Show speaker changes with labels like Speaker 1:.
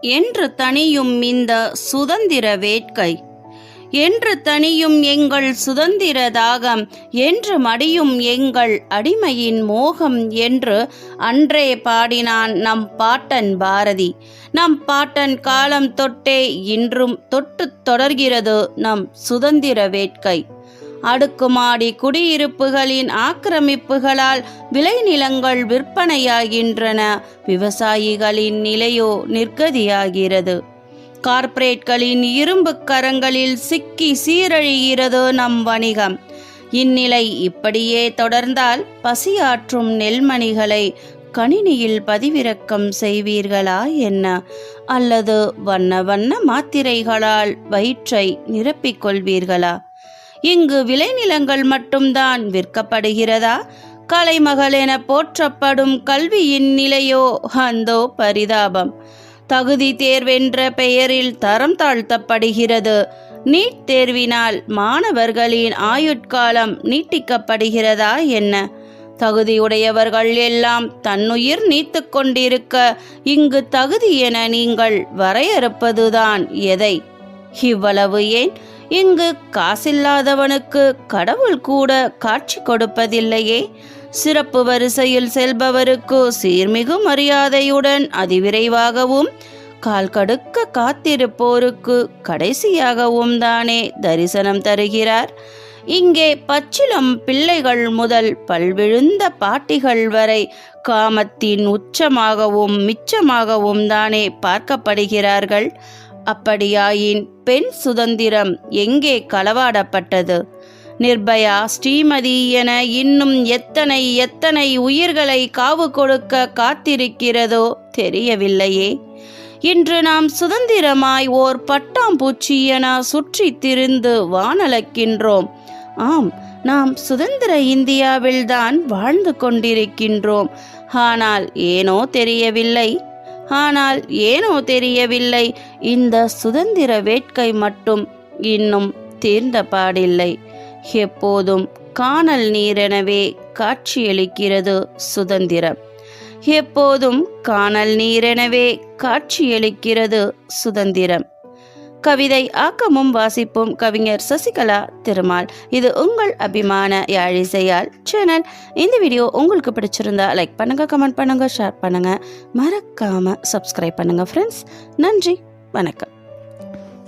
Speaker 1: என்று தனியும் இந்த சுதந்திர வேட்கை. என்று தனியும் எங்கள் சுதந்திர தாகம் என்று மடியும் எங்கள் அடிமையின் மோகம் என்று அன்றே பாடினான் நம் பாட்டன் பாரதி. நம் பாட்டன் காலம் தொட்டே இன்றும் தொட்டுத் தொடர்கிறது நம் சுதந்திர வேட்கை. அடுக்குமாடி குடியிருப்புகளின் ஆக்கிரமிப்புகளால் விளைநிலங்கள் விற்பனையாகின்றன. விவசாயிகளின் நிலையோ நிர்கதியாகிறது கார்ப்பரேட்களின் இரும்பு கரங்களில் சிக்கி சீரழிகிறது நம் வணிகம். இந்நிலை இப்படியே தொடர்ந்தால் பசியாற்றும் நெல்மணிகளை கணினியில் பதிவிறக்கம் செய்வீர்களா என்ன? அல்லது வண்ண வண்ண மாத்திரைகளால் வயிற்றை நிரப்பிக் கொள்வீர்களா? இங்கு விளைநிலங்கள் மட்டும்தான் விற்கப்படுகிறதா? கலைமகள் என போற்றப்படும் கல்வியின் நிலையோ? அந்தோ பரிதாபம். தகுதி தேர்வென்ற பெயரில் தரம் தாழ்த்தப்படுகிறது. நீட் தேர்வினால் மாணவர்களின் ஆயுட்காலம் நீட்டிக்கப்படுகிறதா என்ன? தகுதியுடையவர்கள் எல்லாம் தன்னுயிர் நீத்து கொண்டிருக்க இங்கு தகுதி என நீங்கள் வரையறுப்பதுதான் எதை? இவ்வளவு ஏன்? இங்கு காசில்லாதவனுக்கு கடவுள் கூட காட்சி கொடுப்பதில்லையே. சிறப்பு வரிசையில் செல்பவருக்கு சீர்மிகு மரியாதையுடன் அதிவிரைவாகவும் கால் கடுக்க காத்திருப்போருக்கு கடைசியாகவும் தானே தரிசனம் தருகிறார். இங்கே பச்சிலம் பிள்ளைகள் முதல் பல்விழுந்த பாட்டிகள் வரை காமத்தின் உச்சமாகவும் மிச்சமாகவும் தானே பார்க்கப்படுகிறார்கள். அப்படியாயின் பெண் சுதந்திரம் எங்கே களவாடப்பட்டது? நிர்பயா ஸ்ரீமதி என இன்னும் எத்தனை எத்தனை உயிர்களை காவு கொடுக்க காத்திருக்கிறதோ தெரியவில்லையே. இன்று நாம் சுதந்திரமாய் ஓர் பட்டாம்பூச்சி என சுற்றி திரிந்து வானலக்கின்றோம் ஆம் நாம் சுதந்திர இந்தியாவில்தான் வாழ்ந்து கொண்டிருக்கின்றோம். ஆனால் ஏனோ தெரியவில்லை. ஆனால் ஏனோ தெரியவில்லை. இந்த சுதந்திர வேட்கை மட்டும் இன்னும் தீர்ந்த பாடில்லை. எப்போதும் காணல் நீரெனவே காட்சியளிக்கிறது சுதந்திரம். எப்போதும் காணல் நீரெனவே காட்சியளிக்கிறது சுதந்திரம். கவிதை ஆக்கமும் வாசிப்பும் கவிஞர் சசிகலா திருமால். இது உங்கள் அபிமான யாழிசையால் சேனல் இந்த வீடியோ உங்களுக்கு பிடிச்சிருந்தா லைக் பண்ணுங்க கமெண்ட் பண்ணுங்க ஷேர் பண்ணுங்க. மறக்காம சப்ஸ்கிரைப் பண்ணுங்க ஃப்ரெண்ட்ஸ் நன்றி வணக்கம்.